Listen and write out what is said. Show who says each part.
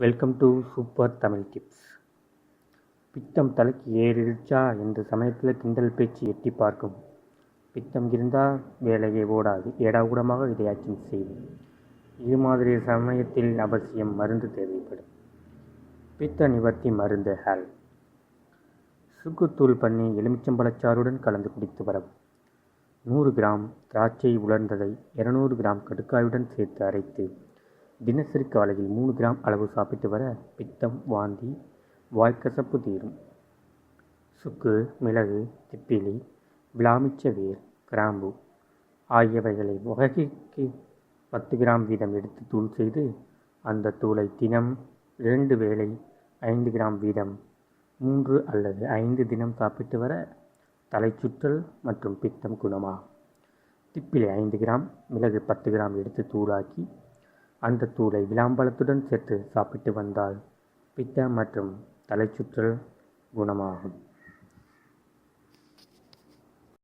Speaker 1: Welcome to super Tamil tips பித்தம் தலைக்கு ஏறிடுச்சா என்ற சமயத்தில் கிண்டல் பேச்சு எட்டி பார்க்கும். பித்தம் இருந்தால் வேலையை ஓடாது. ஏடாகூடமாக இதையாச்சும் செய்வோம் இது மாதிரி சமயத்தில் அவசியம் மருந்து தேவைப்படும். பித்த நிவர்த்தி மருந்து ஹால். சுக்குத்தூள் பண்ணி எலுமிச்சம்பழச்சாறுடன் கலந்து குடித்து வரவும். நூறு கிராம் திராட்சை உலர்ந்ததை இருநூறு கிராம் கடுக்காயுடன் சேர்த்து அரைத்து தினசரி காலையில் மூணு கிராம் அளவு சாப்பிட்டு வர பித்தம் வாந்தி வாய்க்கசப்பு தீரும். சுக்கு மிளகு திப்பிலி விளாமிச்ச வேர் கிராம்பு ஆகியவைகளை வகைக்கு பத்து கிராம் வீதம் எடுத்து தூள் செய்து அந்த தூளை தினம் இரண்டு வேளை ஐந்து கிராம் வீதம் மூன்று அல்லது ஐந்து தினம் சாப்பிட்டு வர தலைச்சுற்றல் மற்றும் பித்தம் குணமாகும். திப்பிலை ஐந்து கிராம் மிளகு பத்து கிராம் எடுத்து தூளாக்கி அந்த தூளை விளாம்பழத்துடன் சேர்த்து சாப்பிட்டு வந்தால் பித்த மற்றும் தலைச்சுற்றல் குணமாகும்.